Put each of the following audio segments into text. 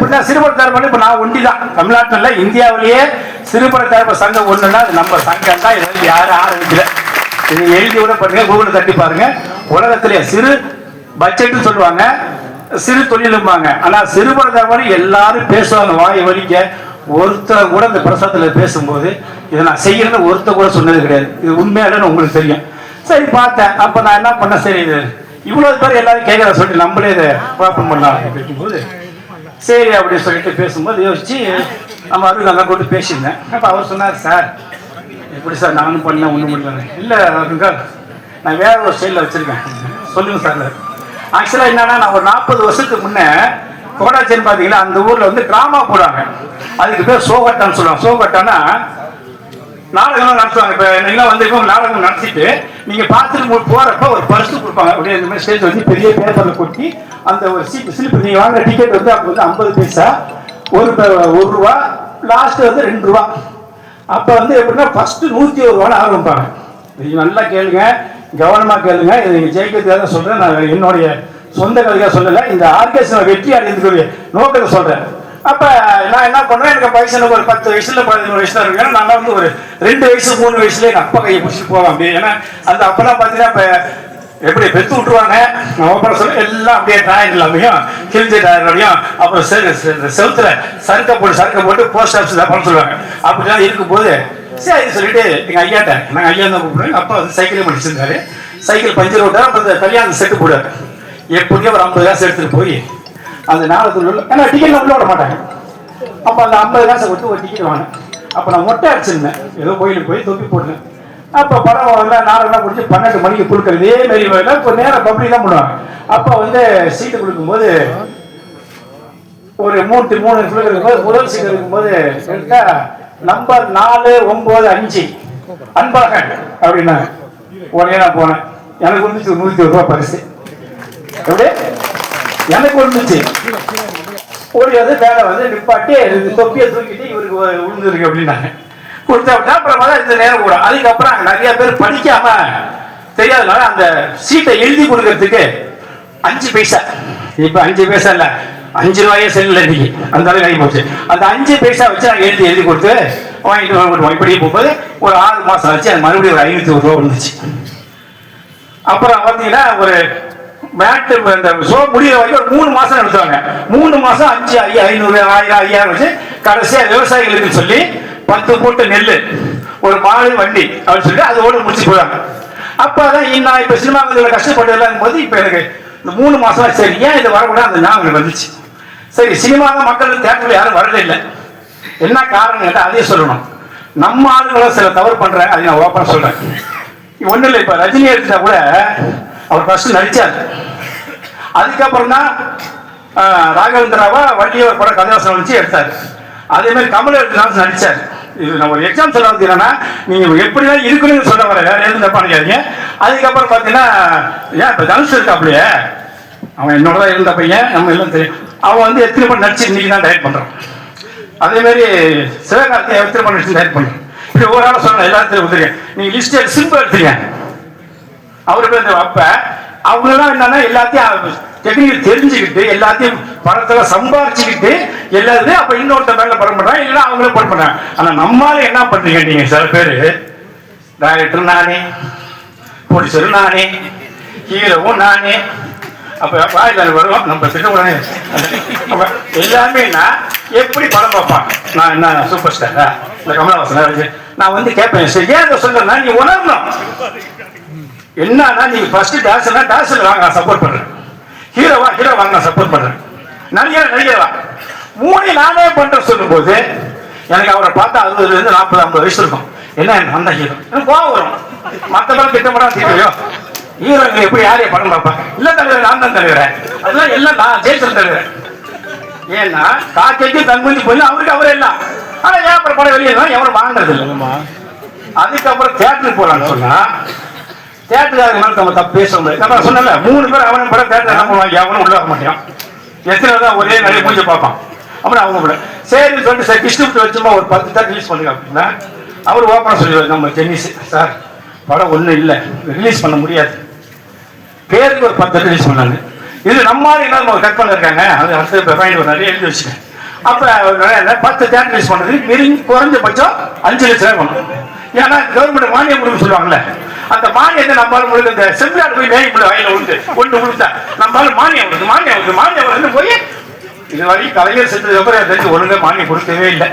எப்படின்னா சிறுபட தரப்பு இப்ப நான் ஒண்டி தான் தமிழ்நாட்டில் இந்தியாவிலேயே சிறுபட தரப்பு சங்கம் ஒண்ணுன்னா அது நம்ம சங்கம் தான். இதை யாரும் ஆரம்பிக்கல. இது எழுதி விட பாருங்க கூகுளில் தட்டி பாருங்க. உலகத்திலே சிறு பட்ஜெட்னு சொல்லுவாங்க. சிறு தொழிலும்பாங்க. ஆனா சிறுபட தரப்பு எல்லாரும் பேசுவாங்க வாய் வலிக்க. ஒருத்தர் கூட இந்த பிரசவத்தில் பேசும்போது இதை நான் செய்யறேன்னு ஒருத்தர் கூட சொன்னது கிடையாது. இது உண்மையாலன்னு உங்களுக்கு தெரியும். சரி பார்த்தேன். அப்ப நான் என்ன பண்ண சரி இது இவ்வளவு பேர் எல்லாரும் கேட்கற சொல்லி நம்மளே இதை ஓப்பன் பண்ணலாம் அப்படின்னு போது சரி அப்படின்னு சொல்லிட்டு பேசும்போது யோசிச்சு நம்ம அருள் நல்லா கொண்டு பேசியிருந்தேன். அப்போ அவர் சொன்னார் சார் எப்படி சார் நானும் பண்ணல ஒன்றும் முடியல இல்லை அருங்க நான் வேற ஒரு ஸ்டைலில் வச்சுருக்கேன். சொல்லுங்கள் சார். ஆக்சுவலாக என்னன்னா நான் ஒரு நாற்பது வருஷத்துக்கு முன்னே கோடாச்சேன்னு பார்த்தீங்கன்னா அந்த ஊரில் வந்து ட்ராமா போடுவாங்க. அதுக்கு பேர் சோகட்டான்னு சொல்லுவாங்க. சோகட்டானா நாடகம் நடத்துவாங்க. இப்போ நீங்களாம் வந்து இப்போ நாடகம் நடத்திட்டு நீங்க பார்த்துட்டு போகிறப்ப போறப்ப ஒரு பரிசு கொடுப்பாங்க. அப்படியே இந்த மாதிரி ஸ்டேஜ் வந்து பெரிய பேப்பர்ல கொட்டி அந்த ஒரு சீட்டு ஸ்லிப் நீங்க வாங்குற டிக்கெட் வந்து அப்போ வந்து ஐம்பது பைசா ஒரு ஒரு ரூபா லாஸ்ட் வந்து ரெண்டு ரூபா. அப்ப வந்து எப்படின்னா ஃபர்ஸ்ட் நூத்தி ஒரு ரூபான்னு ஆரம்பிப்பாங்க நீங்க நல்லா கேளுங்க கவனமா கேளுங்க. இது நீங்க ஜெயிக்கிறதுக்காக தான் சொல்றேன். நான் என்னுடைய சொந்த கதைக்காக சொல்லல இந்த ஆர்கெஸ்ட்ரா வெற்றி அடைந்ததுக்குரிய நோக்கத்தை சொல்றேன். அப்ப நான் என்ன பண்ணுவேன்? எனக்கு பைசனுக்கு ஒரு பத்து வயசுல பதினோரு வயசுல இருக்கு ஏன்னா நான் வந்து ஒரு ரெண்டு வயசு மூணு வயசுல எங்க அப்பா கையை பிடிச்சிட்டு போவேன் அப்படியே. ஏன்னா அந்த அப்பெல்லாம் பாத்தீங்கன்னா இப்ப எப்படி பெத்து விட்டுருவாங்க? நம்ம சொல்ல எல்லாம் அப்படியே டிராயிங் இல்லாமையும் கிழிஞ்ச டிராயிங்லையும் அப்புறம் செ- செவுத்துல சறுக்க போட்டு சறுக்க போட்டு போஸ்ட் ஆஃபீஸ் தான் சொல்லுவாங்க. அப்படிலாம் இருக்கும்போது சரி சொல்லிட்டு எங்க ஐயாட்ட நாங்க ஐயா தான் கூப்பிடுவேன் அப்பா வந்து சைக்கிளே படிச்சிருந்தாரு. சைக்கிள் பஞ்சர் விட்டாரு அப்புறம் இந்த கல்யாணம் செட்டு போடுவார் எப்படியும் ஒரு ஐம்பது காசு எடுத்துட்டு போய் அந்த நாளத்தில் உள்ள ஏன்னா டிக்கெட்ல உள்ள விட மாட்டாங்க அப்போ அந்த ஐம்பது காசை கொடுத்து ஒரு டிக்கெட் வாங்கினேன். அப்போ நான் மொட்டை அடிச்சிருந்தேன். ஏதோ கோயிலுக்கு போய் தொப்பி போட்டேன் அப்போ படம் வந்து நாடகம் முடிச்சு பன்னெண்டு மணிக்கு கொடுக்குற இதே மாரி இப்போ நேரம் பப்ளிக் தான் பண்ணுவாங்க. அப்போ வந்து சீட்டு கொடுக்கும்போது ஒரு மூணு மூணு ஃபிளர் இருக்கும்போது முதல் சீட் இருக்கும்போது நம்பர் நாலு ஒன்பது அஞ்சு. அன்பழகன் அப்படின்னாங்க. உடனே நான் போனேன். எனக்கு வந்து ஒரு ஒரு ரூபாய் பரிசு. எப்படி எனக்கு வந்துச்சு ஓடி வந்து வேலை வந்து நிப்பாட்டி இந்த தொப்பியை தூக்கிட்டு இவருக்கு விழுந்துருக்கு அப்படின்னாங்க கொடுத்தா அப்படின்னா அப்புறமா தான் இந்த நேரம் கூட. அதுக்கப்புறம் அங்க நிறைய பேர் படிக்காம தெரியாதனால அந்த சீட்டை எழுதி கொடுக்கறதுக்கு அஞ்சு பைசா. இப்ப அஞ்சு பைசா இல்ல. அஞ்சு ரூபாயே செல்ல இன்னைக்கு. அந்த அளவுக்கு கை போச்சு. அந்த அஞ்சு பைசா வச்சு நாங்கள் எழுதி எழுதி கொடுத்து வாங்கிட்டு வாங்கிட்டு இப்படியே போகும்போது ஒரு ஆறு மாசம் ஆச்சு. அது மறுபடியும் ஒரு ஐநூத்தி ஒரு ரூபா வந்துச்சு. அப்புறம் பார்த்தீங்கன்னா ஒரு மேட்டு இந்த ஷோ முடிகிற வரைக்கும் ஒரு மூணு மாதம் நடத்துவாங்க மூணு மாதம் அஞ்சு ஐயா ஐநூறு ஆயிரம் ஐயாயிரம் வச்சு கடைசியாக விவசாயிகளுக்கு சொல்லி பத்து மூட்டை நெல் ஒரு மாடு வண்டி அப்படின்னு சொல்லி அதோடு முடிச்சு போய்டுவாங்க அப்போ தான் நான் இப்போ சினிமாவில் கஷ்டப்பட்டதுலாம் போது இப்போ எனக்கு இந்த மூணு மாசம் சரி ஏன் இது வரக்கூடாது? அந்த ஞாபகம் வந்துச்சு. சரி சினிமா தான் மக்கள் தேட்டரில் யாரும் வரல இல்லை. என்ன காரணம் கேட்டால் அதையும் சொல்லணும். நம்ம ஆளுங்களும் சில தவறு பண்ணுறாங்க அதை நான் ஓப்பனாக சொல்கிறேன் ஒன்றும் இல்லை இப்போ ரஜினி எடுத்துட்டா கூட அவர் ஃபர்ஸ்ட் நடிச்சார். அதுக்கப்புறம் தான் ராகவேந்திராவா வள்ளியவர் படம் கதைவாசனம் வச்சு எடுத்தார். அதே மாதிரி கமல் எடுத்து நடிச்சார். இது நம்ம ஒரு எக்ஸாம் சொல்ல வந்து என்னன்னா நீங்கள் எப்படிதான் இருக்கணும்னு சொல்ல வர வேற எதுவும் தப்பா நினைக்காதீங்க. அதுக்கப்புறம் பார்த்தீங்கன்னா ஏன் இப்போ தனுஷ் இருக்காப்லையே? அவன் என்னோட தான் இருந்த பையன் நம்ம எல்லாம் தெரியும். அவன் வந்து எத்தனை படம் நடிச்சு இன்னைக்கு தான் டைரக்ட் பண்ணுறான் அதேமாரி சிவகார்த்தியை எத்தனை படம் நடிச்சு டைரக்ட் பண்றான். இப்படி ஒரு ஆளை சொன்ன எல்லாத்தையும் வந்துருக்கேன் நீங்கள் லிஸ்ட் சிம்பிள் எடுத்துருக்கேன் அவரு பேர் அப்ப அவங்க என்னன்னா எல்லாத்தையும் டெக்னிக்கல் தெரிஞ்சுக்கிட்டு எல்லாத்தையும் படத்துல சம்பாரிச்சுக்கிட்டு எல்லாத்தையும் அப்ப இன்னொருத்த மேல படம் பண்றாங்க இல்லைன்னா அவங்களே படம் பண்றாங்க. ஆனா நம்மால என்ன பண்றீங்க நீங்க சில பேரு? டைரக்டர் நானே ப்ரொடியூசர் நானே ஹீரோவும் நானே. அப்ப வாயில் வருவோம் நம்ம திட்டக்கூடாது உடனே. எல்லாமே எப்படி படம் பார்ப்பான்? நான் என்ன சூப்பர் ஸ்டாரா இந்த கமலஹாசன் நான் வந்து கேட்பேன் சரி ஏன் இதை நீ உணரணும். என்னன்னா நீங்க ஃபர்ஸ்ட் டான்ஸ்னா டான்ஸ்ல வாங்க நான் சப்போர்ட் பண்றேன். ஹீரோவா ஹீரோ வாங்க நான் சப்போர்ட் பண்றேன். நடிகர் நடிகரா. மூணு நானே பண்ற சொல்லும்போது எனக்கு அவரை பார்த்தா அறுபதுல இருந்து நாற்பது ஐம்பது வயசு இருக்கும். என்ன அந்த ஹீரோ எனக்கு கோவம் வரும். மற்ற படம் திட்டப்படம் திட்டம் ஹீரோ எப்படி யாரைய படம் பார்ப்பேன் இல்ல தலைவர் நான் தான் தலைவர். அதெல்லாம் எல்லாம் நான் ஜெயிச்சல் தலைவர். ஏன்னா காக்கைக்கு தன்மதி போய் அவருக்கு அவரே எல்லாம் ஆனா ஏன் அப்புறம் படம் வெளியே எவரும் வாங்குறது இல்லை அதுக்கப்புறம் தேட்டருக்கு போலான்னு சொன்னா தேட்டர் மேல நம்ம தப்பு பேச முடியாது நம்ம சொன்னல மூணு பேர் அவனும் படம் தேட்டர் என்ன பண்ணுவாங்க அவனும் உள்ள மாட்டான். எத்தனை தான் ஒரே நிறைய மூஞ்ச பார்ப்பான். அப்புறம் அவங்க கூட. சரி சொல்லிட்டு சார் டிஸ்ட்ரிபியூட் வச்சுமா ஒரு பத்து தேட்டர் ரிலீஸ் பண்ணுங்க அப்படின்னா அவர் ஓப்பனாக சொல்லிடுவார் நம்ம டென்னிஸ் சார் படம் ஒன்றும் இல்லை. ரிலீஸ் பண்ண முடியாது. பேருக்கு ஒரு பத்து ரிலீஸ் பண்ணாங்க. இது நம்மால் என்ன கட் பண்ணிருக்காங்க. அது அடுத்த பாயிண்ட் ஒரு நிறைய எழுதி வச்சுக்கேன் அப்போ என்ன, பத்து தேட்டர் ரிலீஸ் பண்ணது நெருங்கி குறைஞ்சபட்சம் அஞ்சு லட்சம் ரூபாய் ஏன்னா கவர்மெண்ட் மானியம் கொடுக்க சொல்லுவாங்கல்ல. அந்த மானியத்தை நம்மளால முழுக்க இந்த செம்பிளாடு போய் மேய் முள்ள வயல விழுந்து ஒன்று விழுந்தா நம்மளால மானியம் வருது மானியம் வருது மானியம் வருது போய் இது வரைக்கும் கலைஞர் செஞ்சதுக்கு அப்புறம் தெரிஞ்சு ஒழுங்கா மானியம் கொடுக்கவே இல்லை.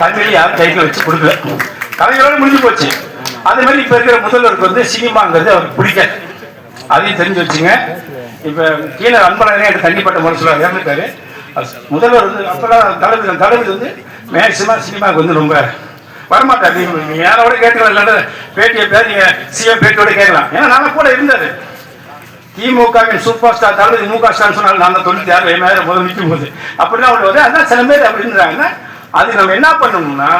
தமிழ் யாரும் கைக்கு வச்சு கொடுக்கல. கலைஞரோட முடிஞ்சு போச்சு. அதே மாதிரி இப்ப இருக்கிற முதல்வருக்கு வந்து சினிமாங்கிறது அவருக்கு பிடிக்காது. அதையும் தெரிஞ்சு வச்சுங்க. இப்போ கீழே அன்பழகனே எனக்கு தனிப்பட்ட முறையில் இறந்துட்டாரு. முதல்வர் வந்து அப்பெல்லாம் தளபதி தளபதி வந்து மேக்சிமம் சினிமாவுக்கு வந்து ரொம்ப வரமாட்டார். நீங்க நீங்க யாரோட கேட்கலாம்? இல்லாத பேட்டியை பேர் நீங்க சிஎம் பேட்டியோட கேட்கலாம். ஏன்னா நான் கூட இருந்தார் திமுகவின் சூப்பர் ஸ்டார் தளபதி மு க ஸ்டாலின் சொன்னாலும் நான் தொண்ணூற்றி ஆறு மேல முதல் நிற்கும் போது. அப்படிலாம் அவங்க வருது அதான் சில பேர் அப்படின்றாங்கன்னா அது நம்ம என்ன பண்ணணும்னா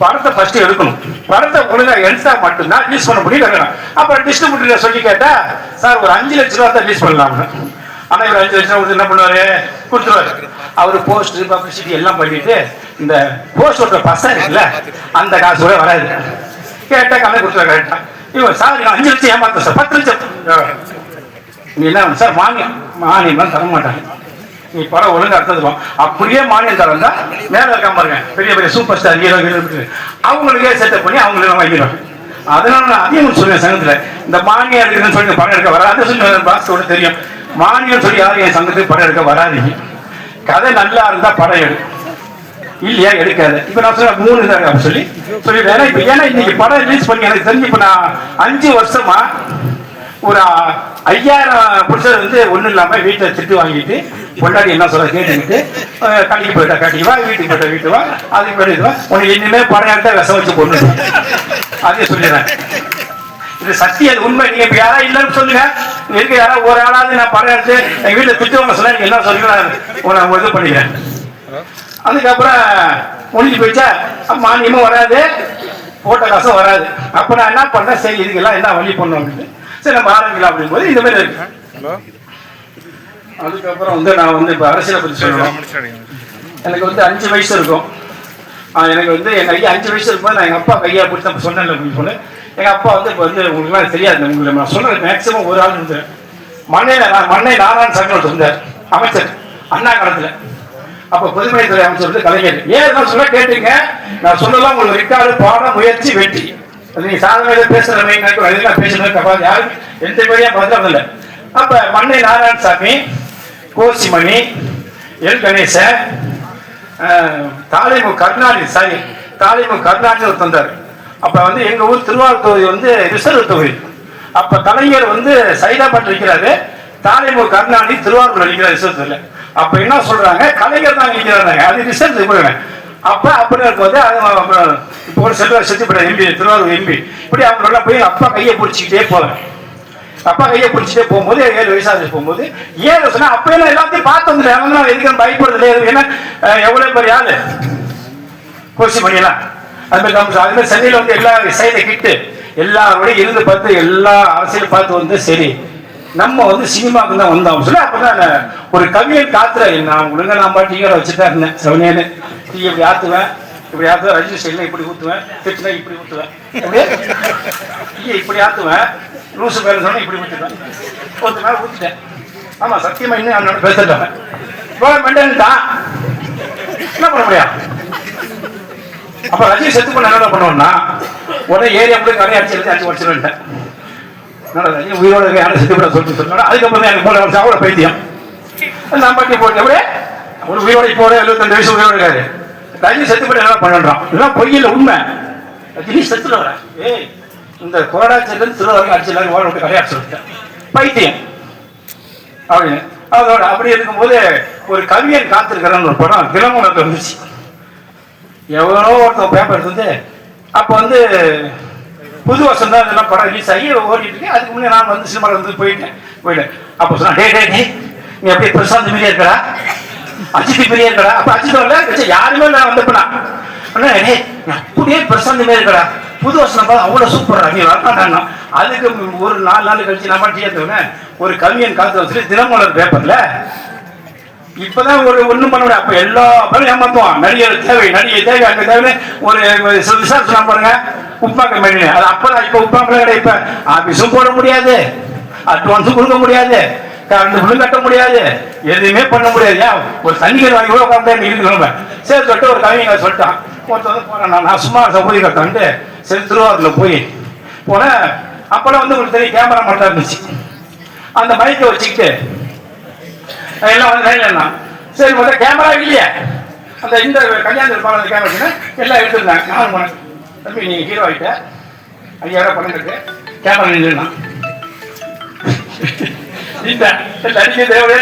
படத்தை ஃபர்ஸ்ட் எடுக்கணும். படத்தை ஒழுங்கா எடுத்தா மட்டும்தான் ரிலீஸ் பண்ண முடியும் வைக்கணும் அப்புறம் டிஸ்ட்ரிபியூட்டர் சொல்லி கேட்டா சார் ஒரு அஞ்சு லட்ச ரூபா தான் ரிலீஸ் பண்ணலாம்னு ஆனால் இவர் அஞ்சு லட்சம் கொடுத்து என்ன பண்ணுவாரு? கொடுத்துருவாரு. அவர் போஸ்ட் பப்ளிசிட்டி எல்லாம் பண்ணிட்டு இந்த போஸ்ட் ஓட்டுற பசங்க இருக்குல்ல அந்த காசு கூட வராது. கேட்டால் கணக்கு கொடுத்துருவாரு கரெக்டா இவன் சார் நான் அஞ்சு லட்சம் ஏமாத்த சார் பத்து லட்சம். நீ என்ன சார்? மானியம். மானியம்லாம் தர மாட்டாங்க நீ படம் ஒழுங்கா எடுத்ததுக்கும் அப்படியே மானியம் தரந்தா மேலே இருக்க பாருங்க பெரிய பெரிய சூப்பர் ஸ்டார் ஹீரோ ஹீரோ அவங்களுக்கே செட்டப் பண்ணி அவங்களே வாங்கிடுவாங்க அதனால நான் அதிகம் சொல்லுவேன் சங்கத்தில். இந்த மானியம் இருக்குன்னு சொல்லி படம் எடுக்க வராது சொல்லி பாஸ்கோட தெரியும். மானியம் சொல்லி யாரும் என் சங்கத்துக்கு படம் எடுக்க வராதீங்க கதை நல்லா இருந்தா படம் எடு. இல்லையா எடுக்காது. இப்ப நான் சொல்ல மூணு இதாக அப்படி சொல்லி சொல்லிட்டேன் இப்ப ஏன்னா இன்னைக்கு படம் ரிலீஸ் பண்ணி எனக்கு தெரிஞ்சு இப்ப நான் அஞ்சு வருஷமா ஒரு ஐயாயிரம் புருஷர் வந்து ஒன்றும் இல்லாம வீட்டில் திட்டு வாங்கிட்டு பொண்டாடி என்ன சொல்ல கேட்டுக்கிட்டு கடைக்கு போயிட்டா கடைக்கு வா வீட்டுக்கு போயிட்டா வீட்டு வா அதுக்கு போயிட்டு வா. உனக்கு இனிமே படம் எடுத்தா விஷம் வச்சு பொண்ணு அதே சொல்லிடுறேன். இது சத்தியம் அது உண்மை. நீங்க இப்ப யாரா இல்லைன்னு சொல்லுங்க. இருக்க யாரா ஒரு ஆளாவது நான் படம் எடுத்து எங்க வீட்டுல திட்டுவாங்க சொன்னா நீங்க என்ன சொல்லுங்க நான் இது பண்ணிக்கிறேன். அதுக்கப்புறம் முடிஞ்சு போயிட்டா அப்ப மானியமும் வராது போட்ட காசும் வராது. அப்ப நான் என்ன பண்ணேன் சரி இதுக்கெல்லாம் என்ன வழி பண்ணோம் அப்படின்னு. சரி நம்ம ஆரம்பிக்கலாம் அப்படிங்கும்போது இந்த மாதிரி இருக்கு. அதுக்கப்புறம் வந்து நான் வந்து இப்ப அரசியலை பத்தி சொல்லணும் எனக்கு வந்து அஞ்சு வயசு இருக்கும். எனக்கு வந்து எங்க ஐயா அஞ்சு வயசு இருக்கும்போது நான் எங்க அப்பா கையா பிடிச்சி அப்ப சொன்னேன் அப்படின்னு சொன்னேன் எங்கள் அப்பா வந்து இப்போ வந்து உங்களுக்கு தெரியாது உங்களுக்கு நான் சொன்னது மேக்சிமம் ஒரு ஆள் இருந்தேன் மண்ணையில நான் மண்ணை நாராயண சங்கர் இருந்தார் அமைச்சர் அண்ணா காலத்தில். அப்போ பொதுமைத்துறை அமைச்சர் வந்து கலைஞர் ஏன் நான் சொல்ல கேட்டீங்க? நான் சொல்லலாம் உங்களுக்கு ரெக்கார்டு பாட முயற்சி வெற்றி. அது சாதனையில் பேசுகிற பேசுறவங்க எல்லாம் பேசுறது தப்பா யாரும் எந்த மாதிரியாக பதில் இல்லை அப்போ மண்ணை நாராயணசாமி கோசிமணி எல் கணேசன் தாலிமு கருணாநிதி சாரி தாலிமு கருணாநிதி ஒரு தந்தார் அப்ப வந்து எங்க ஊர் திருவாரூர் தொகுதி வந்து ரிசர்வ் தொகுதி. அப்ப கலைஞர் வந்து சைதாபாட் இருக்கிறாரு தாலிமு கருணாநிதி திருவாரூர் இருக்கிறார் ரிசர்வ் தொகுதியில அப்ப என்ன சொல்றாங்க? கலைஞர் தான் இருக்கிறாங்க அது ரிசர்வ் போடுங்க அப்ப அப்படி இருக்கும்போது அது இப்போ ஒரு செல்வர் செத்துப்பட எம்பி திருவாரூர் எம்பி. இப்படி அவங்களோட போய் அப்பா கையை பிடிச்சிக்கிட்டே போவேன் அப்பா கையை பிடிச்சிட்டே போகும்போது ஏழு வயசாக போகும்போது ஏழு சொன்னா அப்ப எல்லாம் எல்லாத்தையும் பார்த்து வந்துட்டேன். அவங்க நான் எதுக்கு பயப்படுறது இல்லை ஏன்னா எவ்வளோ எவ்வளவு பெரிய ஆளு? கோசி பண்ணியெல்லாம் அது மாதிரி நம்ம அது மாதிரி வந்து எல்லா சைட கிட்டு எல்லாரோடையும் இருந்து பார்த்து எல்லா அரசியல் பார்த்து வந்து சரி. நம்ம வந்து சினிமாவுக்கு தான் வந்தோம். சொல்லி அப்பதான் ஒரு கவியன் காத்துற நான் ஒழுங்காக நான் பாட்டு டீக்கரை இருந்தேன். செவனேன்னு. டீ இப்படி ஆத்துவேன்? இப்படி ஆத்துவேன்? ரஜினி ஸ்டைல இப்படி ஊத்துவேன். திட்டுனா இப்படி ஊத்துவேன். டீ டீயை இப்படி ஆத்துவேன். லூசு பேர் சொன்னா இப்படி ஊத்துவேன் ஒருத்த நாள் ஊத்துட்டேன். ஆமா சத்தியமா இன்னும் பேசிட்டேன் இவ்வளோ தான் என்ன பண்ண முடியாது அப்ப ரஜினி செத்து பண்ண என்ன பண்ணுவோம்னா? உடனே ஏரியா அப்படியே கரையை அடிச்சு எடுத்து அடிச்சு வச்சிருவேன் ரஜினி உயிரோட யாரும் செத்து பண்ண சொல்லிட்டு சொன்னா அதுக்கப்புறம் எனக்கு மூணு வருஷம் அவ்வளோ பைத்தியம். நான் பாட்டி போட்டு அப்படியே ஒரு உயிரோட இப்போ எழுபத்தஞ்சு வயசு உயிரோட இருக்காரு. ரஜினி செத்து பண்ண என்ன பண்ணுறான் இதெல்லாம் பொய்யில் உண்மை. ரஜினி செத்துல வர. ஏய் இந்த கோடாச்சிலிருந்து திருவாரூர் அடிச்சு ஓட விட்டு கரையை சொல்லிட்டேன் பைத்தியம். அப்படின்னு. அதோட அப்படி இருக்கும்போது ஒரு கவியன் காத்திருக்கிறன்னு ஒரு படம் தினமலர்ல வந்துச்சு. எவனோ ஒருத்தன் பேப்பர் வந்து அப்போ வந்து புது வருஷம் தான் இதெல்லாம் படம் ரிலீஸ் ஆகி ஓடிட்டு இருக்கு. அதுக்கு முன்னே நான் வந்து சினிமாவில் வந்து போயிட்டேன். போயிட்டேன். அப்போ சொன்னா டே டே நீ எப்படி பிரசாந்த் மாரியா இருக்கடா. அஜித் மாரியா இருக்கடா. அப்போ அஜித் வரல யாருமே நான் வந்தப்பனா அண்ணா டே நீ அப்படியே பிரசாந்த் மாரி இருக்கடா. புது வருஷம் பார்த்து அவ்வளோ சூப்பராக நீ வரலாம் அதுக்கு ஒரு நாலு நாள் கழிச்சு நான் பாட்டி ஒரு கவியன் காத்து வச்சுட்டு தினமலர் பேப்பரில் இப்பதான் ஒரு ஒண்ணும் பண்ண முடியாது. அப்ப எல்லா பேரும் ஏமாத்துவான் நடிகர் தேவை நடிகை தேவை அங்க தேவை ஒரு விசாரிச்சு பாருங்க. உப்பாங்க கம்பெனி அது அப்பதான் இப்ப உப்பாங்க கிடையாது. இப்ப ஆபீஸும் போட முடியாது. அட்வான்ஸும் கொடுக்க முடியாது. கரண்ட் பில்லும் கட்ட முடியாது. எதுவுமே பண்ண முடியாது. ஏன்? ஒரு தண்ணிகள் வாங்கி கூட உட்காந்து இருக்கணும் சரி சொல்லிட்டு ஒரு கவிஞர் சொல்லிட்டான். ஒருத்தர் வந்து போறேன். நான் சும்மா சௌகரிய கட்டான்ட்டு சரி திருவாரூரில் போய் போனேன். அப்போல்லாம் வந்து உங்களுக்கு தெரியும் கேமரா மட்டும் இருந்துச்சு. அந்த மைக்கை வச்சுக்கிட்டு எல்லாம் வந்து லைன்ல சரி முதல்ல கேமரா இல்லையே. அந்த இந்த கல்யாணத்தில் பாடம் அந்த கேமரா வச்சுன்னா எல்லாம் எடுத்துருந்தாங்க நானும் போனேன் தம்பி நீங்கள் ஹீரோ ஆகிட்ட ஐயாயிரம் பணம் கட்டு கேமரா நின்றுனா இல்லை நடிக்க தேவையான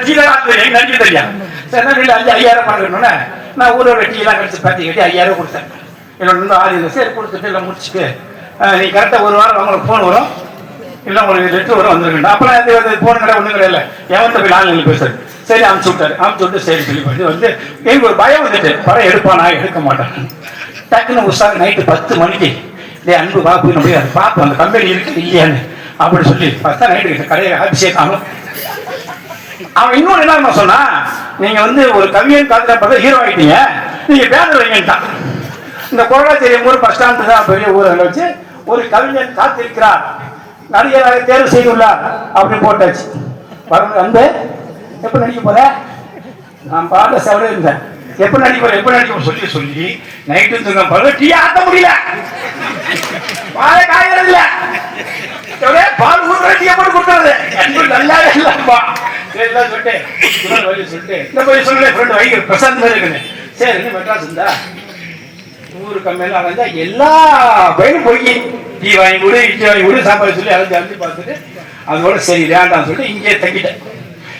நடிக்க தெரியும் சரி நான் இல்லை ஐயாயிரம் பணம் கட்டணுன்னே நான் ஊரோட டீலாம் கழிச்சு பார்த்து கட்டி ஐயாயிரம் கொடுத்தேன். என்னோட இன்னும் ஆறு இல்லை. சரி கொடுத்துட்டு எல்லாம் முடிச்சுட்டு. நீ கரெக்டாக ஒரு வாரம் உங்களுக்கு ஃபோன் வரும். இல்லை உங்களுக்கு லெட்டர் வரும் வந்துருக்கேன் அப்பெல்லாம் எந்த ஃபோன் கடை ஒன்றும் கிடையாது. எவன்கிட்ட போய் ஆன்லைனில் பேசுறது. சரி அமுச்சு விட்டாரு. அமுச்சு விட்டு சரி சொல்லி போயிட்டு வந்து எனக்கு ஒரு பயம் வந்துட்டு படம் எடுப்பானா எடுக்க மாட்டேன். டக்குன்னு உஷாரு நைட்டு பத்து மணிக்கு டேய் அன்பு வா போய் நம்ம பார்ப்போம் அந்த கம்பெனி இருக்கு இல்லையான்னு. அப்படி சொல்லி பத்தா நைட்டு கடையை அபிஷேக் அவன் இன்னொரு என்ன சொன்னா நீங்க வந்து ஒரு கவியன் காத்துல பார்த்தா ஹீரோ ஆகிட்டீங்க நீங்க பேர் வைங்கன்ட்டான். இந்த கோடாச்சேரியம் ஊர் பஸ் ஸ்டாண்டு தான் பெரிய ஊர் அதில் வச்சு ஒரு கவிஞன் காத்திருக்கிறார். நடிகராக தேர்வு செய்துள்ளார். அப்படின்னு போட்டாச்சு. வர வந்து எப்போ நடிக்க போற? நான் பாட செவரே இருந்தேன் எப்போ நடிக்க போற? எப்போ நடிக்க சொல்லி சொல்லி. நைட்டு தூங்க பல டீ ஆத்த முடியல. பாலை காய்கிறது இல்ல. பால் ஊத்துற டீ போட்டு கொடுத்தாரு. நல்லா நல்லாவே இல்லப்பா எல்லாம் சொல்லிட்டு இவன் வழி சொல்லிட்டு இந்த போய் சொல்லு ஃப்ரெண்ட் வைக்கிற பிரசாந்த் மாதிரி இருக்குன்னு. சரி இன்னும் மெட்ராஸ் இருந்தா நூறு கம்மியெல்லாம் அலைஞ்சா எல்லா பையனும் போய் டீ வாங்கி கொடு இட்லி வாங்கி கொடு சாப்பாடு சொல்லி அலைஞ்சு அலைஞ்சு பார்த்துட்டு அதோட சரி வேண்டாம்னு சொல்லிட்டு இங்கேயே தங்கிட்டேன்.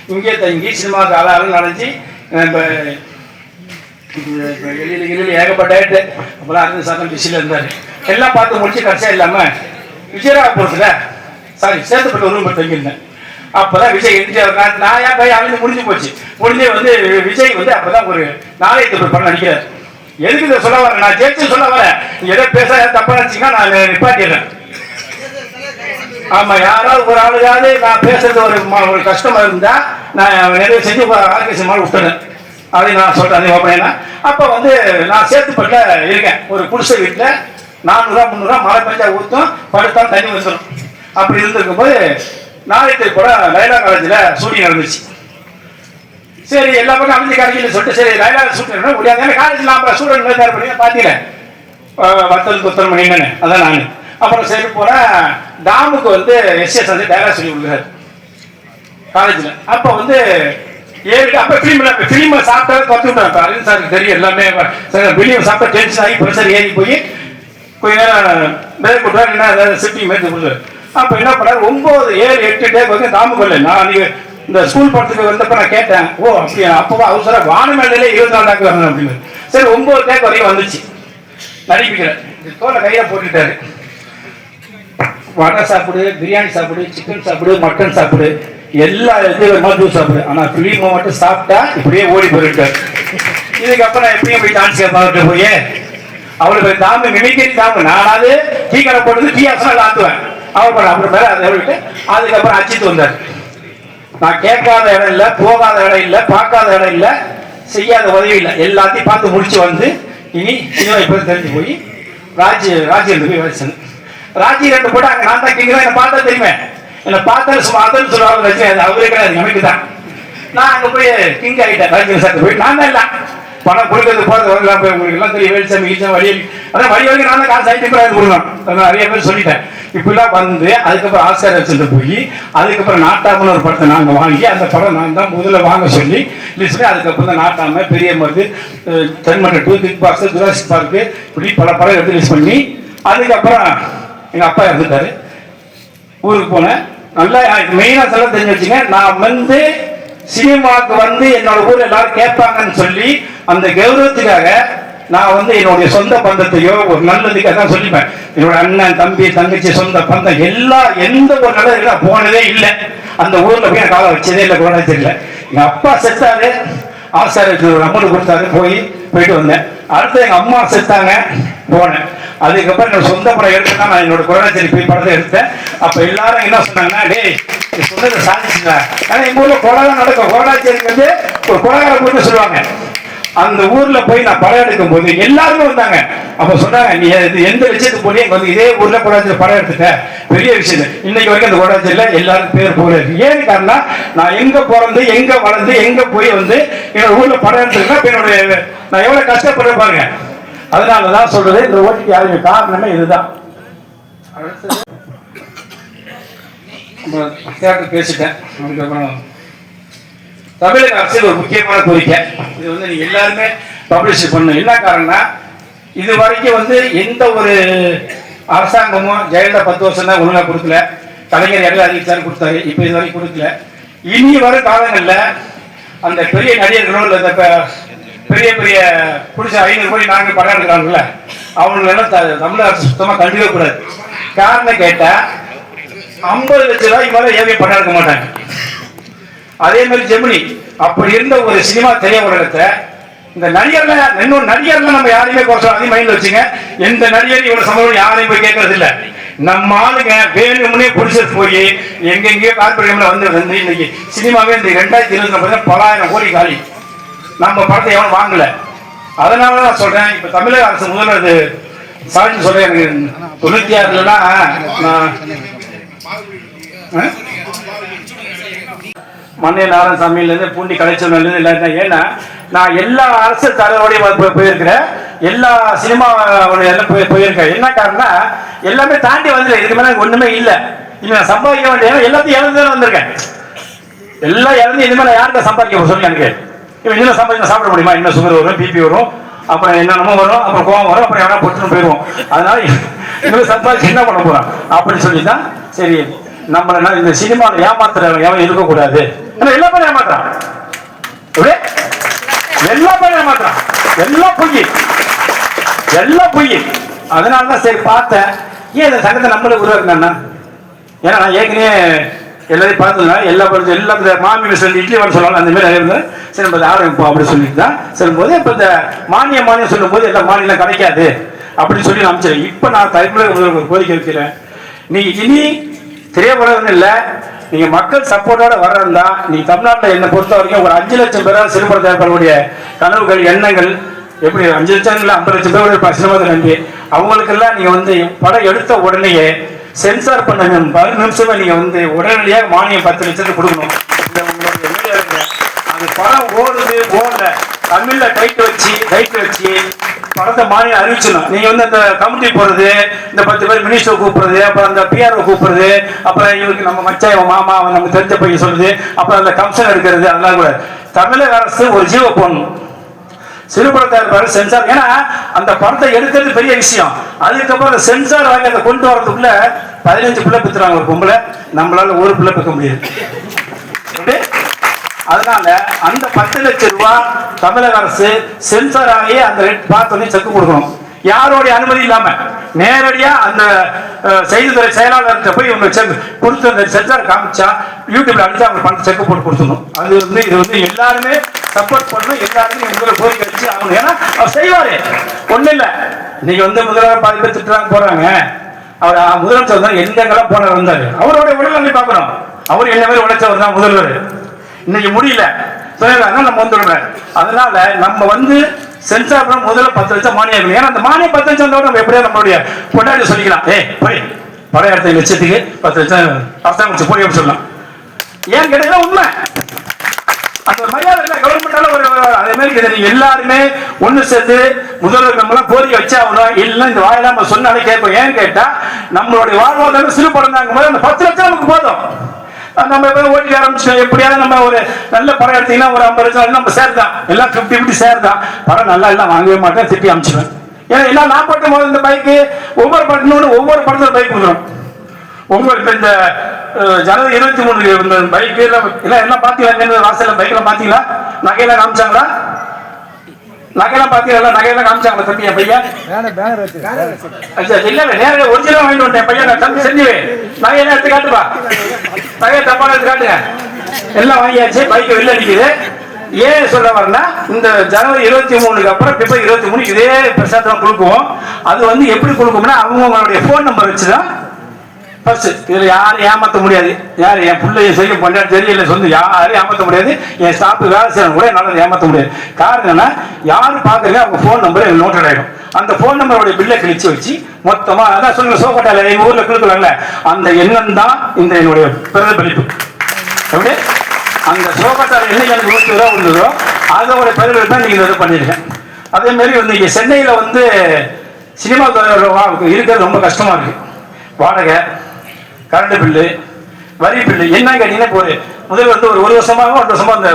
இங்கேயே தங்கி சினிமா காலாலும் அலை நடந்து நம்ம ஏகப்பட்ட அப்புறம் அரவிந்த் சாதம் பிஸியில் இருந்தார். எல்லாம் பார்த்து முடிச்சு கடைசியாக இல்லாமல் விஜயராகபுரத்தில் சாரி சேத்துப்பட்டு ஒரு ரூம் தங்கியிருந்தேன் அப்போதான் விஜய் எம்ஜிஆர் நான் நான் ஏன் போய் அவங்க முடிஞ்சு போச்சு. முடிஞ்சு வந்து விஜய் வந்து அப்போதான் ஒரு நாளைக்கு ஒரு படம் நடிக்கிறார் எதுக்கு இதை சொல்ல வரேன்? நான் ஜெயிச்சு சொல்ல வரேன். எதை பேச தப்பா நினச்சிங்கன்னா நான் நிப்பாட்டிடுறேன். ஆமா யாராவது ஒரு ஆளுக்காவது நான் பேசுறது ஒரு ஒரு கஷ்டமா இருந்தா நான் நிறைய செஞ்சு ஆர்கேஷன் மாதிரி விட்டுறேன் அதை நான் சொல்றேன் அதை அப்போ அப்ப வந்து நான் சேத்துப்பட்ட இருக்கேன். ஒரு குடிசை வீட்டுல நானூறுரூவா முந்நூறுரூவா மழை பெஞ்சா ஊற்றும் படுத்தா தண்ணி வந்துடும் அப்படி இருந்திருக்கும் போது நாளைக்கு கூட லைலா காலேஜில் ஷூட்டிங் நடந்துச்சு. சரி எல்லா பக்கம் அமைஞ்சு கிடைக்கல சொல்லிட்டு சரி லைலா ஷூட்டிங் முடியாது. காலேஜில் நான் ஸ்டூடெண்ட் மாதிரி தயார் பண்ணி பார்த்தீங்களேன் வத்தல் குத்தல் மணின்னு அதான் நான். அப்புறம் சரி போனால் டாமுக்கு வந்து எஸ்எஸ் வந்து டேரா சொல்லி விடுறாரு. காலேஜில். அப்போ வந்து ஏழு அப்போ ஃபிலிமில் இப்போ ஃபிலிமை சாப்பிட்டா கற்றுக்கிட்டேன் இப்போ அரவிந்த் சாருக்கு தெரியும் எல்லாமே வெளியே சாப்பிட்டா டென்ஷன் ஆகி ப்ரெஷர் ஏறி போய் கொஞ்ச நேரம் பிரேக் என்ன ஏதாவது ஷிஃப்டிங் மாதிரி கொடுத்தாரு அப்போ என்ன பண்ணார்? ஒம்பது ஏழு எட்டு டேக் வந்து டாமுக்கு நான் நீங்கள் இந்த ஸ்கூல் படத்துக்கு வந்தப்ப நான் கேட்டேன். ஓ அப்படியா? அப்போ அவசர வானமேலையிலே இருபத்தி நாலு டாக்கு வரணும் அப்படின்னு. சரி ஒம்பது டேக் வரைக்கும் வந்துச்சு. நடிப்பிக்கிறேன் தோலை கையில் போட்டுட்டாரு. வடை சாப்பிடு பிரியாணி சாப்பிடு சிக்கன் சாப்பிடு மட்டன் சாப்பிடு. எல்லா இதுவும் மருந்து சாப்பிடு. ஆனால் பிலிமை மட்டும் சாப்பிட்டா இப்படியே ஓடி போயிருக்காரு இதுக்கப்புறம் நான் எப்படியும் போய் டான்ஸ் பார்த்துட்டு போய் அவளுக்கு தாம மிமிக்கரி தாம நானாவது டீ கடை போட்டது டீ அசனால் ஆத்துவேன். அவள் பண்ண அப்புறம் மேல அதை விட்டு? அதுக்கப்புறம் அச்சித்து வந்தார். நான் கேட்காத இடம் இல்லை போகாத இடம் இல்லை பார்க்காத இடம் இல்லை செய்யாத உதவி இல்லை. எல்லாத்தையும் பார்த்து முடிச்சு வந்து இனி சினிமா இப்போ தெரிஞ்சு போய் ராஜ் ராஜேந்திர போய் வச்சேன் ராஜி ரெண்டு போட்டு அங்கே நான் தான் கிங்க என்ன பார்த்தா தெரியுமே. என்ன பார்த்தா சும்மா அதன் சொல்லுவாங்க ரஜினி அது அவரே கிடையாது எனக்கு தான். நான் அங்கே போய் கிங் ஆகிட்டேன் ராஜி சார் போய். நான் தான் இல்லை பணம் கொடுக்கறது போறது வரலாம் போய் உங்களுக்கு எல்லாம் தெரியும் வேலுசாமி ஈச்சம் வழி அதான் வழி வரைக்கும் நான் தான் காசு ஆகிட்டு கூட கொடுக்கணும். நிறைய பேர் சொல்லிட்டேன். இப்படிலாம் வந்து அதுக்கப்புறம் ஆசிரியர் வச்சுட்டு போய் அதுக்கப்புறம் நாட்டாமன்னு ஒரு படத்தை நாங்கள் வாங்கி அந்த படம் நான் தான் முதல்ல வாங்க சொல்லி லிஸ்ட்டு அதுக்கப்புறம் தான் நாட்டாம பெரிய மருந்து தென்மன்ற டூ திக் பாக்ஸ் ஜுராசிக் பார்க்கு இப்படி பல படம் எடுத்து லிஸ்ட் பண்ணி அதுக்கப்புறம் எங்கள் அப்பா இருந்துட்டாரு ஊருக்கு போனேன். நல்லா மெயினாக சொல்ல தெரிஞ்சு வச்சுங்க நான் வந்து சினிமாவுக்கு வந்து என்னோட ஊர் எல்லாரும் கேட்பாங்கன்னு சொல்லி அந்த கௌரவத்துக்காக நான் வந்து என்னுடைய சொந்த பந்தத்தையோ ஒரு நல்லதுக்காக தான் சொல்லிப்பேன். என்னோட அண்ணன் தம்பி தங்கச்சி சொந்த பந்தம் எல்லா எந்த ஒரு நல்லது நான் போனதே இல்லை. அந்த ஊரில் போய் காலை வச்சதே இல்லை கூட தெரியல. எங்கள் அப்பா செத்தாரு. ஆசாரத்தில் ஒரு அமௌண்ட் கொடுத்தாரு போய் போயிட்டு வந்தேன். அடுத்து எங்கள் அம்மா செத்தாங்க போனேன். அதுக்கப்புறம் என்னோட சொந்த படம் எடுத்துதான் நான் என்னோட குழந்தை போய் படத்தை எடுத்தேன். அப்ப எல்லாரும் என்ன சொன்னாங்கன்னா டேய் நீ சொன்னதை சாதிச்சுங்க ஆனா எங்க ஊர்ல கொலை நடக்கும். கோடாச்சேரிக்கு வந்து ஒரு கொலகார போட்டு சொல்லுவாங்க. அந்த ஊர்ல போய் நான் படம் எடுக்கும் போது எல்லாருமே வந்தாங்க. அப்ப சொன்னாங்க நீ இது எந்த விஷயத்துக்கு போய் வந்து இதே ஊர்ல கொடாச்சியில் படம் எடுத்துட்ட. பெரிய விஷயம் இன்னைக்கு வரைக்கும் அந்த கொடாச்சியில் எல்லாரும் பேர் போல இருக்கு. ஏன் காரணம் நான் எங்க பிறந்து எங்க வளர்ந்து எங்க போய் வந்து என்னோட ஊர்ல படம் எடுத்துருக்கேன். என்னுடைய நான் எவ்வளவு கஷ்டப்படுறேன் பாருங்க. அதனாலதான் சொல்றது இந்த ஓட்டிக்கு யாருமே காரணமே இதுதான். தேட்டர் பேசிட்டேன். அதுக்கப்புறம் தமிழக அரசியல் ஒரு முக்கியமான கோரிக்கை. இது வந்து நீங்க எல்லாருமே பப்ளிஷ் பண்ணணும் என்ன காரணம்னா இது வரைக்கும் வந்து எந்த ஒரு அரசாங்கமும் ஜெயலலிதா பத்து வருஷம் தான் ஒழுங்காக கொடுக்கல. கலைஞர் எல்லாம் அறிவிச்சாரு கொடுத்தாரு. இப்போ இது வரைக்கும் கொடுக்கல. இனி வரும் காலங்களில் அந்த பெரிய நடிகர்களோ இல்லை இந்த பெரிய பெரிய பிடிச்ச ஐநூறு கோடி நாங்கள் படம் எடுக்கிறாங்கல்ல அவங்களெல்லாம் தமிழக அரசு சுத்தமாக கண்டுக்கவே கூடாது. காரணம் கேட்டால் ஐம்பது லட்சம் ரூபாய்க்கு மேலே ஏவி படம் எடுக்க மாட்டாங்க. அதே மாதிரி ஜெமினி அப்படி இருந்த ஒரு சினிமா திரையுலகத்தை இந்த நடிகர்ல இன்னொரு நடிகர்ல நம்ம யாரையுமே குறைச்சோம் அதையும் மைண்ட்ல வச்சுங்க. எந்த நடிகர் இவ்வளவு சம்பளம் யாரையும் போய் கேட்கறது இல்ல. நம்ம ஆளுங்க வேணும்னே புடிச்சது போய் எங்கெங்கேயோ கார்பரேட்ல வந்து வந்து இன்னைக்கு சினிமாவே இந்த ரெண்டாயிரத்தி இருபத்தி பலாயிரம் கோடி காலி. நம்ம படத்தை எவனும் வாங்கல. அதனால தான் நான் சொல்றேன் இப்ப தமிழக அரசு முதல்வர் அது சாட்சி சொல்றேன் எனக்கு தொண்ணூத்தி ஆறுலன்னா நான் ஆ? நாராயணசாமியிலேருந்து பூண்டி கலைச்சொல்லேருந்து எல்லாத்தையும் ஏன்னா நான் எல்லா அரசு தலைவரோடையும் போயிருக்கிறேன். எல்லா சினிமாவோட எல்லாம் போய் போயிருக்கேன். என்ன காரணம்னா எல்லாமே தாண்டி வந்துருக்கேன். இதுக்கு மேலே ஒன்றுமே இல்லை. இன்னும் நான் சம்பாதிக்க வேண்டிய எல்லாத்தையும் இழந்து தானே வந்திருக்கேன். எல்லாம் இழந்து இனிமேல் யார்கிட்ட சம்பாதிக்க சொல்லி எனக்கு இப்போ இன்னும் சம்பாதிக்க சாப்பிட முடியுமா? இன்னும் சுகர் வரும் பிபி வரும் அப்புறம் என்னென்னமோ வரும் அப்புறம் கோவம் வரும் அப்புறம் எவனா பொட்டுன்னு போயிடுவோம். அதனால இனிமேல் சம்பாதிச்சு என்ன பண்ண போறான்? அப்படின்னு சொல்லி தான் சரி நம்மள இந்த சினிமாவில் ஏமாத்துறவன் எவன் இருக்கக்கூடாது. ஏன்னா எல்லா பேரும் ஏமாத்துறான். எல்லா பேரும் ஏமாத்துறான். எல்லாம் பொய் எல்லாம் பொய் அதனால தான் சரி பார்த்தேன். ஏன் இந்த சங்கத்தை நம்மளே உருவாக்குனா ஏன்னா நான் ஏற்கனவே எல்லாரையும் பார்த்ததுனால எல்லா படத்தையும் எல்லாம் இந்த மாமி சொல்லி இட்லி வர சொல்லலாம். அந்த மாதிரி இருந்தது சரி நம்ம ஆரம்பிப்போம் அப்படி சொல்லிட்டு தான் சொல்லும்போது இப்போ இந்த மானிய மானியம் சொல்லும்போது எல்லா மானியம் கிடைக்காது அப்படின்னு சொல்லி நான் அமைச்சிருக்கேன் இப்போ நான் தலைமுறை முதல்வர் ஒரு கோரிக்கை வைக்கிறேன். நீ இனி திரையுலகம் இல்லை நீங்கள் மக்கள் சப்போர்ட்டோட வர்றதா நீ தமிழ்நாட்டில் என்னை பொறுத்த வரைக்கும் ஒரு அஞ்சு லட்சம் பேரா சிறுபட தேவைப்படக்கூடிய கனவுகள் எண்ணங்கள் எப்படி அஞ்சு லட்சம் இல்லை ஐம்பது லட்சம் பேருடைய பசுமதி நம்பி அவங்களுக்கெல்லாம் நீங்கள் வந்து படம் எடுத்த உடனேயே சென்சார் பண்ண பல நிமிஷமே நீங்கள் வந்து உடனடியாக மானியம் பத்து லட்சத்துக்கு கொடுக்கணும். இந்த படம் ஓடுது ஓடல. தமிழில் டைட் வச்சு டைட் வச்சு படத்தை மானியம் அறிவிச்சிடணும். நீங்கள் வந்து அந்த கமிட்டி போகிறது இந்த பத்து பேர் மினிஸ்டர் கூப்பிடுறது அப்புறம் அந்த பிஆர்ஓ கூப்பிடுறது அப்புறம் இவருக்கு நம்ம மச்சான் இவன் மாமா அவன் நம்ம தெரிஞ்ச பையன் சொல்றது அப்புறம் அந்த கமிஷன் எடுக்கிறது அதெல்லாம் கூட. தமிழக அரசு ஒரு ஜீவ போடணும் சிறுபடத்தார் சென்சார் ஏன்னா அந்த படத்தை எடுக்கிறது பெரிய விஷயம். அதுக்கப்புறம் அந்த சென்சார் வாங்கி அதை கொண்டு வரதுக்குள்ள பதினஞ்சு பிள்ளை பித்துறாங்க ஒரு பொம்பளை. நம்மளால ஒரு பிள்ளை பிக்க முடியாது. அதனால அந்த பத்து லட்சம் ரூபாய் தமிழக அரசு சென்சார் ஆகி அந்த ரேட் பார்த்தோன்னே செக்கு கொடுக்கணும். யாரோடைய அனுமதி இல்லாம? நேரடியா அந்த செய்தித்துறை செயலாளர்கிட்ட போய் இவங்க செக் கொடுத்து அந்த சென்சார் காமிச்சா யூடியூப்ல அடிச்சா அவங்க பணத்தை செக் போட்டு கொடுத்துடணும். அது வந்து இது வந்து எல்லாருமே சப்போர்ட் பண்ணணும். எல்லாருமே முதல்ல கோரிக்கை வச்சு ஆகணும். ஏன்னா அவர் செய்வாரு. ஒண்ணு இல்ல. இன்னைக்கு வந்து முதல்வர் பாதி பேர் திட்டுறாங்க போறாங்க அவர் முதலமைச்சர் தான் எங்கெங்கெல்லாம் போனவர் வந்தாரு. அவரோட உடல்நிலை பார்க்கணும். அவர் என்ன மாதிரி உழைச்சவர் தான் முதல்வர். இன்னைக்கு முடியல. துணைவேந்தா நம்ம வந்துடுறேன் அதனால நம்ம வந்து சென்சார் பண்ண முதல்ல பத்து லட்சம் மானியம் ஏன்னா அந்த மானியம் பத்து லட்சம் வந்தோட நம்ம எப்படியா நம்மளுடைய கொண்டாடி சொல்லிக்கலாம். ஏ போய். படம் எடுத்த லட்சத்துக்கு பத்து லட்சம் அரசாங்கம் போய் அப்படி சொல்லலாம். ஏன் கேட்டீங்கன்னா உண்மை. அந்த ஒரு மரியாதை இல்லை கவர்மெண்டால ஒரு அதே மாதிரி நீங்க எல்லாருமே ஒண்ணு சேர்ந்து முதல்வர் நம்மளாம் கோரிக்கை வச்சா ஆகணும் இல்லை இந்த வாயில நம்ம சொன்னாலே கேட்போம். ஏன் கேட்டா நம்மளுடைய வாழ்வாதாரம் சிறு படம் தாங்கும் போது அந்த பத்து லட்சம் நமக்கு போதும். நம்ம இப்போ ஓட்டிக்க ஆரம்பிச்சோம் எப்படியாவது நம்ம ஒரு நல்ல படம் எடுத்தீங்கன்னா ஒரு ஐம்பது லட்சம் நம்ம சேர் தான் எல்லாம் ஃபிஃப்டி ஃபிஃப்டி சேர்தான். படம் நல்லா எல்லாம் வாங்கவே மாட்டேன் திருப்பி அமிச்சிடுவேன் ஏன்னா எல்லாம் நான் போட்ட போது இந்த பைக்கு ஒவ்வொரு பட்டனோடு ஒவ்வொரு படத்துல பைக் கொடுக்குறோம் இப்ப இந்த ஜனவரி இருபத்தி மூணு இந்த பைக் எல்லாம் எல்லாம் பாத்தீங்களா? வாசல்ல பைக்ல பாத்தீங்களா? நகையெல்லாம் காமிச்சாங்களா? நகையெல்லாம் பாத்தீங்களா? நகையெல்லாம் காமிச்சாங்களா தம்பி என் பையன்? இல்ல நேரடியா ஒரிஜினல் வாங்கிட்டு வந்தேன் பையன் நான் தம்பி செஞ்சு நகையெல்லாம் எடுத்து காட்டுப்பா நகையை தப்பா எடுத்து காட்டுங்க எல்லாம் வாங்கியாச்சு. பைக் வெளில அடிக்குது ஏன் சொல்ல வரேன்னா இந்த ஜனவரி இருபத்தி மூணுக்கு அப்புறம் பிப்ரவரி இருபத்தி மூணு இதே பிரசாதம் கொடுக்குவோம் அது வந்து எப்படி கொடுக்கும்னா அவங்கவுங்களுடைய ஃபோன் நம்பர் வச்சு தான் ஃபர்ஸ்ட் இதில் யாரும் ஏமாற்ற முடியாது. யார் என் பிள்ளைய செய்ய பண்ண தெரியல சொல்லி யாரும் ஏமாற்ற முடியாது. என் ஸ்டாஃப் வேலை செய்யணும் கூட என்னால் ஏமாற்ற முடியாது. காரணம் என்ன? யாரு பாக்குறீங்க அவங்க ஃபோன் நம்பரை எனக்கு நோட்டட் ஆயிடும். அந்த ஃபோன் நம்பருடைய பில்லை கிழிச்சு வச்சு மொத்தமாக அதான் சொல்லுங்க சோக்கட்டால எங்க ஊர்ல கிழக்குறாங்கல்ல அந்த எண்ணம் தான் இந்த என்னுடைய பிரதிபலிப்பு எப்படி? அந்த சோகத்தால் என்ன எனக்கு நூற்றி ரூபா வந்ததோ அதோட பதிவு தான் நீங்க இது பண்ணியிருக்கேன். அதே மாதிரி வந்து இங்க சென்னையில் வந்து சினிமா துறையோட வா- இருக்கிறது ரொம்ப கஷ்டமாக இருக்குது வாடகை கரண்ட் பில்லு வரி பில்லு என்ன கேட்டீங்கன்னா போது முதல்வர் வந்து ஒரு ஒரு வருஷமாக ஒரு வருஷமா அந்த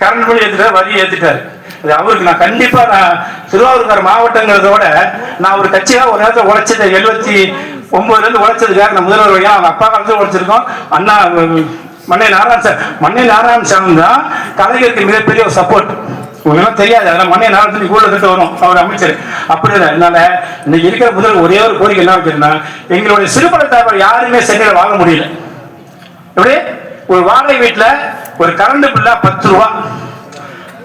கரண்ட் பில் ஏற்றிட்டார் வரி ஏற்றுட்டார் அது அவருக்கு நான் கண்டிப்பா நான் திருவாரூர் மாவட்டங்கிறத விட நான் ஒரு கட்சியாக ஒரு நேரத்தில் உழைச்சது எழுபத்தி ஒன்பதுலேருந்து உழைச்சதுக்காக நான் முதல்வர் வழியா அவங்க அப்பா காலத்தில் உழைச்சிருக்கோம். அண்ணா மண்ணை நாராயணசாமி மண்ணை நாராயணசாமி தான் கலைஞருக்கு மிகப்பெரிய ஒரு சப்போர்ட் உங்களுக்கு தெரியாது. அதெல்லாம் மண்ணை நாராயணசாமி கூட கிட்ட வரும். அவர் அமைச்சர். அப்படி இல்லை. அதனால இன்னைக்கு இருக்கிற முதல் ஒரே ஒரு கோரிக்கை என்ன வச்சிருந்தா எங்களுடைய சிறுபட தலைவர் யாருமே சென்னையில் வாங்க முடியல. எப்படி? ஒரு வாடகை வீட்டுல ஒரு கரண்ட் பில்லா பத்து ரூபா.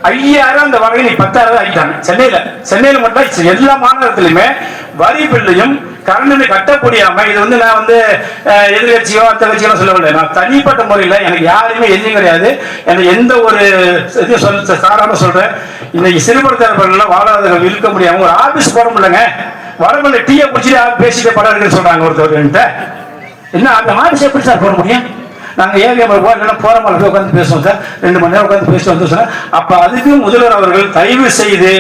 ஐயாயிரம் அந்த வாடகை நீ பத்தாயிரம் தான் ஆக்கிட்டாங்க சென்னையில சென்னையில மட்டும் எல்லா மாநிலத்திலுமே வரி பில்லையும் கரண்ட் கட்ட முடியாம இது வந்து நான் வந்து எதிர்கட்சியோ எதிர்க்கட்சியோ அந்த கட்சியோ சொல்லவில்லை நான் தனிப்பட்ட முறையில் எனக்கு யாருமே எதுவும் கிடையாது. எனக்கு எந்த ஒரு இது சொல்ல சாராம சொல்றேன். இன்னைக்கு சிறுபடுத்தல வாழாதவர்கள் இருக்க முடியாம ஒரு ஆபீஸ் போட முடியலங்க. வரமில்ல டீயை குடிச்சிட்டு பேசிட்டு படம் இருக்குன்னு சொல்றாங்க ஒருத்தர் என்ன அந்த ஆபீஸ் எப்படி சார் போட முடியும்? நாங்கள் ஏவிஎம் போய் இல்லைன்னா போகிற மாதிரி உட்காந்து பேசுவோம் சார். ரெண்டு மணி நேரம் உட்காந்து பேசிட்டு வந்து சொன்னேன் அப்ப அதுக்கு முதல்வர் அவர்கள் தயவு செய்து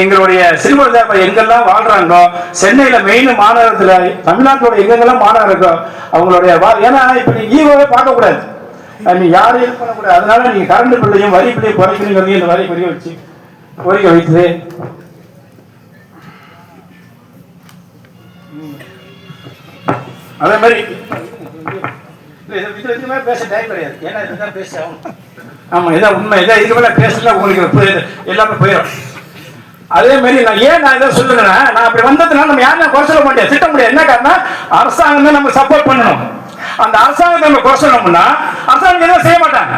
எங்களுடைய சிறுவர்கள் எங்கெல்லாம் வாழ்றாங்களோ சென்னையில மெயின் மாநகரத்தில் தமிழ்நாட்டோட எங்கெங்கெல்லாம் மாநகரம் இருக்கோ அவங்களுடைய ஏன்னா இப்போ நீங்க ஈவோவே பார்க்கக்கூடாது. நீ யாரையும் பண்ணக்கூடாது. அதனால நீங்கள் கரண்ட் பிள்ளையும் வரி பிள்ளையும் குறைக்கணுங்கிறதையும் இந்த வரி பெரிய வச்சு கோரிக்கை வைத்தது. அதே மாதிரி இது- இது பேச டைம் கிடையாது. ஏன்னா இதுதான் பேசி ஆகணும் ஆமா இதான் உண்மை. இதான் இதுக்கு மேல பேசல உங்களுக்கு புரியுது, எல்லாமே போயிடும் அதே மாதிரி நான் ஏன் நான் இதை சொல்லுறேன்னா நான் அப்படி வந்ததுனால நம்ம யாரும் குறை சொல்ல மாட்டேன் திட்ட முடியாது. என்ன காரணம் அரசாங்கம் தான் நம்ம சப்போர்ட் பண்ணணும். அந்த அரசாங்கத்தை நம்ம குறை சொல்லணும்னா அரசாங்கம் எதுவும் செய்ய மாட்டாங்க.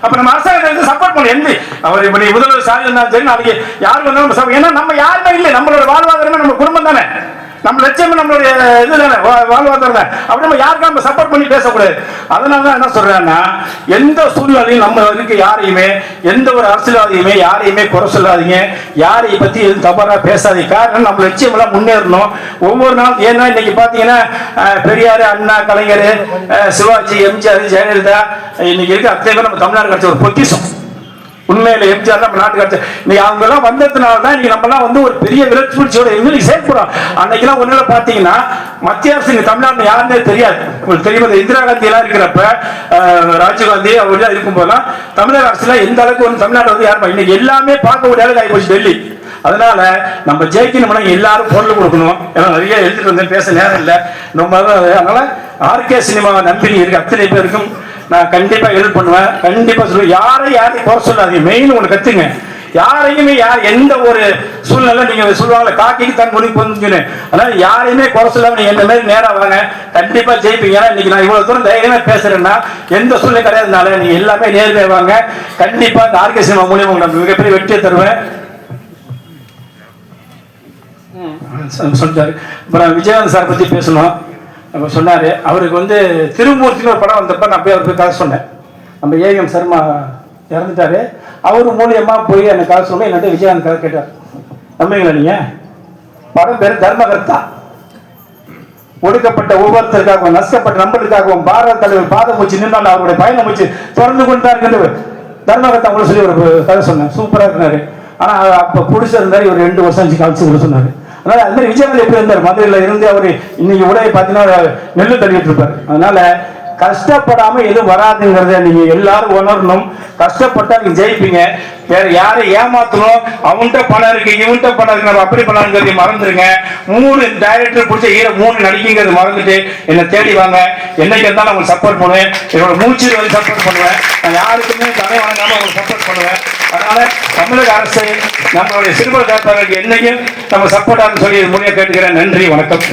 அப்ப நம்ம அரசாங்கத்தை சப்போர்ட் பண்ணணும் எந்த அவர் இப்ப நீ முதல்வர் சாதி இருந்தாலும் சரி நாளைக்கு யார் வந்தாலும் ஏன்னா நம்ம யாருமே இல்லை. நம்மளோட வாழ்வாதாரமே நம்ம குடும்பம் தானே. நம்ம லட்சியமே நம்மளுடைய இது தானே வா- வாழ்வாதாரம் தான் அப்படி நம்ம யாருக்கும் நம்ம சப்போர்ட் பண்ணி பேசக்கூடாது. அதனால தான் என்ன சொல்றேன்னா எந்த சூழ்நிலையும் நம்ம இருக்க யாரையுமே எந்த ஒரு அரசியல்வாதியுமே யாரையுமே குறை சொல்லாதீங்க. யாரையும் பத்தி எதுவும் தவறாக பேசாதீங்க. காரணம் நம்ம லட்சியம் எல்லாம் முன்னேறணும். ஒவ்வொரு நாள் ஏன்னா இன்னைக்கு பாத்தீங்கன்னா பெரியார் அண்ணா கலைஞர் சிவாஜி எம்ஜிஆர் ஜெயலலிதா இன்னைக்கு இருக்க அத்தனை நம்ம தமிழ்நாடு கிடைச்ச ஒரு பொக்கிஷம். உண்மையில எம்ஜிஆர் நம்ம நாட்டு கட்சி நீ அவங்க எல்லாம் வந்ததுனால தான் இன்னைக்கு நம்ம எல்லாம் வந்து ஒரு பெரிய விரட்சியோட இன்னைக்கு சேர்க்கிறோம். அன்னைக்கெல்லாம் ஒண்ணுல பாத்தீங்கன்னா மத்திய அரசு இங்கே தமிழ்நாட்டுல யாருன்னே தெரியாது. உங்களுக்கு தெரியும் இந்த இந்திரா காந்தி எல்லாம் இருக்கிறப்ப ராஜீவ்காந்தி அவங்க இருக்கும் போதெல்லாம் தமிழக அரசுல எந்த அளவுக்கு வந்து தமிழ்நாடு வந்து யாரும் இன்னைக்கு எல்லாமே பார்க்க முடியாத ஆகி போச்சு டெல்லி. அதனால நம்ம ஜெயிக்கணும்னா எல்லாரும் பொருள் கொடுக்கணும். ஏன்னா நிறைய எழுதிட்டு வந்தேன் பேச நேரம் இல்லை. நம்ம அதனால ஆர்கே சினிமாவை நம்பி இருக்க. அத்தனை பேருக்கும் நான் கண்டிப்பாக ஹெல்ப் பண்ணுவேன். கண்டிப்பாக சொல்லுவேன். யாரை யாரையும் குறை சொல்லாதீங்க. மெயின் ஒன்று கத்துங்க. யாரையுமே யார் எந்த ஒரு சூழ்நிலை நீங்க சொல்லுவாங்கல்ல காக்கிக்கு தன் மொழி பொருந்துன்னு அதனால யாரையுமே குறை சொல்லாம நீங்க இந்த மாதிரி நேரம் வாங்க. கண்டிப்பா ஜெயிப்பீங்க. இன்னைக்கு நான் இவ்வளவு தூரம் தைரியமா பேசுறேன்னா எந்த சூழ்நிலை கிடையாதுனால நீங்க எல்லாமே நேர்மையா வாங்க. கண்டிப்பா இந்த ஆர்கே சினிமா மூலியம் உங்களுக்கு மிகப்பெரிய வெற்றியை தருவேன். சொல்லிட்டாரு. அப்புறம் விஜயகாந்த் சார் பத்தி பேசணும். அப்ப சொன்னார். அவருக்கு வந்து திருமூர்த்தின்னு ஒரு படம் வந்தப்போ நான் போய் அவர் போய் கதை சொன்னேன். நம்ம ஏவிஎம் சர்மா இறந்துட்டாரு. அவர் மூலியமாக போய் அந்த கதை சொன்னேன். என்கிட்ட விஜயகாந்த் கதை கேட்டார். நம்புறீங்களா நீங்கள் படம் பேர் தர்மகர்த்தா. ஒடுக்கப்பட்ட ஒவ்வொருத்தருக்காகவும் நஷ்டப்பட்ட நம்பருக்காகவும் பாரத தலைவர் பாதம் வச்சு நின்றால் அவருடைய பயணம் வச்சு தொடர்ந்து கொண்டு தான் இருக்கின்றது. தர்மகர்த்தா உங்களுக்கு சொல்லி ஒரு கதை சொன்னேன். சூப்பராக இருந்தாரு ஆனால் அப்போ பிடிச்சிருந்தாரு. ஒரு ரெண்டு வருஷம் அஞ்சு கழிச்சு சொன்னார். அதனால அது மாதிரி விஜயகாந்த் எப்படி இருந்தார்? மதுரையில் இருந்து அவர் இன்னைக்கு உடைய பார்த்தீங்கன்னா நெல்லு தள்ளிட்டு இருப்பார். அதனால கஷ்டப்படாம எதுவும் வராதுங்கிறத நீங்க எல்லாரும் உணரணும். கஷ்டப்பட்டா நீங்க ஜெயிப்பீங்க. வேற யாரை ஏமாத்தணும்? அவன்கிட்ட பணம் இருக்கு இவன்கிட்ட பணம் இருக்கு நம்ம அப்படி பண்ணாங்கிறத மறந்துருங்க. மூணு டைரக்டர் பிடிச்ச ஈர மூணு நடிக்குங்கிறது மறந்துட்டு என்னை தேடி வாங்க. என்னைக்கு இருந்தாலும் உங்களுக்கு சப்போர்ட் பண்ணுவேன். என்னோட மூச்சு வந்து சப்போர்ட் பண்ணுவேன். நான் யாருக்குமே தலை வணங்காம உங்களுக்கு சப்போர்ட் பண்ணுவேன். அதனால தமிழக அரசு நம்மளுடைய சிறுவர் காப்பாளருக்கு என்னைக்கும் நம்ம சப்போர்ட்டாக சொல்லி மூலியம் கேட்டுக்கிறேன். நன்றி வணக்கம்.